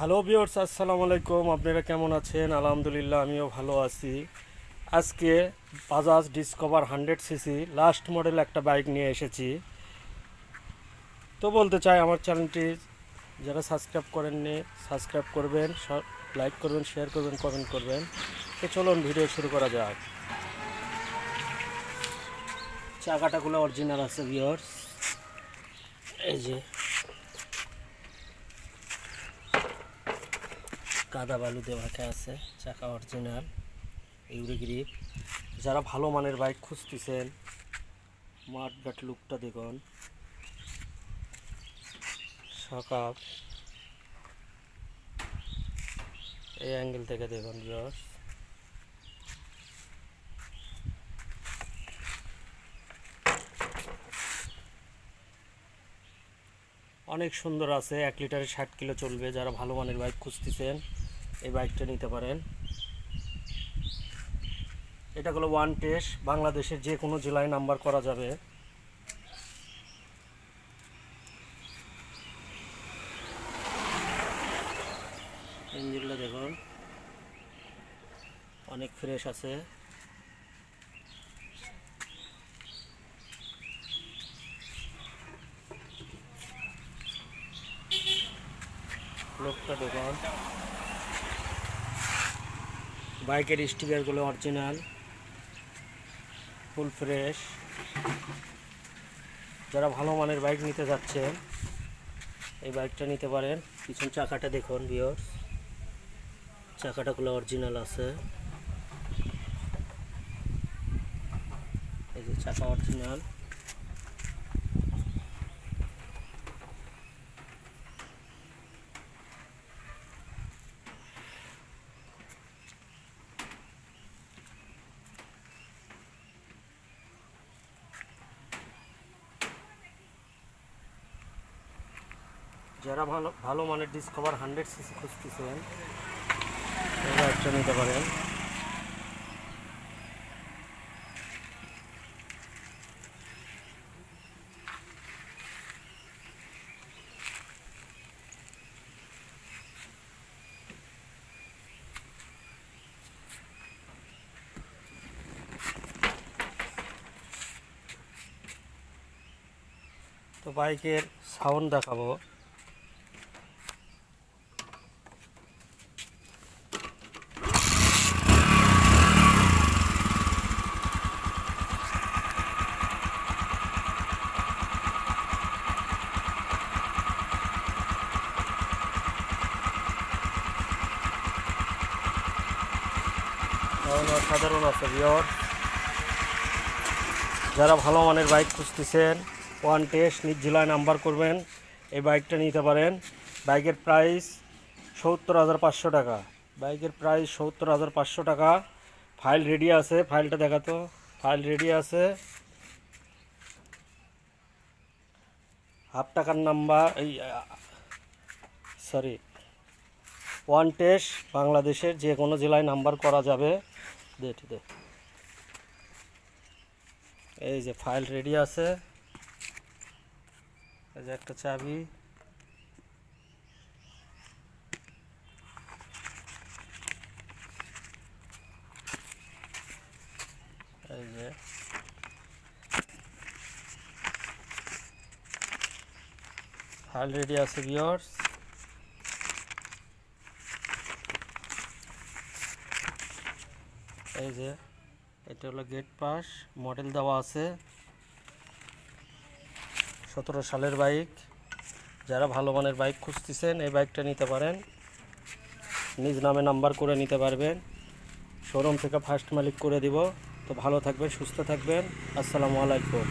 Hello বিয়র্স আসসালামু আলাইকুম। আপনারা কেমন আছেন? আলহামদুলিল্লাহ, আমিও ভালো আছি। আজকে Bajaj Discover hundred CC last model একটা বাইক নিয়ে এসেছি। তো বলতে চাই, আমার চ্যানেলটি যারা সাবস্ক্রাইব করেননি সাবস্ক্রাইব করবেন লাইক করবেন শেয়ার করবেন কমেন্ট করবেন। তো চলুন ভিডিও শুরু করা যাক। চাকাটাগুলো অরিজিনাল আছে বিয়র্স এই যে। কাদা বালু দেওয়াকে আছে, চাকা অরিজিনাল ইউরি গ্রিপ যারা ভালো মানের বাইক খুঁজতেছেন, মাঠ গাট লুকটা দেখুন। সকাপ এই অ্যাঙ্গেল থেকে দেখুন বিয়স অনেক সুন্দর আছে, এক লিটারে ষাট কিলো চলবে। যারা ভালো মানের বাইক খুঁজতেছেন এই বাইকটা নিতে পারেন। এটা হলো ওয়ান টেস্ট বাংলাদেশের যে কোনো জেলায় নাম্বার করা যাবে। দেখুন। অনেক ফ্রেশ আছে। লোকটা দেখুন। বাইকের স্টিকারগুলো অরিজিনাল, ফুল ফ্রেশ। যারা ভালো মানের বাইক নিতে যাচ্ছেন এই বাইকটা নিতে পারেন। পিছন চাকাটা দেখুন বিয়র চাকাটাগুলো অরিজিনাল আছে। এই যে চাকা অরিজিনাল। যারা ভালো ভালো মানের ডিসকভার হান্ড্রেড সিসি খুঁজতেছেন তারা একটা নিতে পারেন। তো বাইকের সাউন্ড দেখাবো। সাউন্ড অসাধারণ আছে বিয়র যারা ভালো মানের বাইক খুঁজতেছেন ওয়ান টেস্ট নিজ জেলায় নাম্বার করবেন, এই বাইকটা নিতে পারেন। বাইকের প্রাইস সত্তর হাজার পাঁচশো টাকা। বাইকের প্রাইস সত্তর হাজার পাঁচশো টাকা। ফাইল রেডি আছে ফাইলটা দেখাতো। ফাইল রেডি আছে। হাফ টাকার নাম্বার এই সরি ওয়ান টেস্ট বাংলাদেশের যে কোনো জেলায় নাম্বার করা যাবে। দে ঠিক দে। এই যে ফাইল রেডি আছে। এই যে একটা চাবি। এই যে। ফাইল রেডি আছে ভিওর্স এই যে, এটা হলো গেট পাস মডেল দেওয়া আছে। সতেরো সালের বাইক যারা ভালো মানের বাইক খুঁজতেছেন, এই বাইকটা নিতে পারেন। নিজ নামে নাম্বার করে নিতে পারবেন। শোরুম থেকে ফার্স্ট মালিক করে দিব। তো ভালো থাকবেন, সুস্থ থাকবেন। আসসালামু আলাইকুম।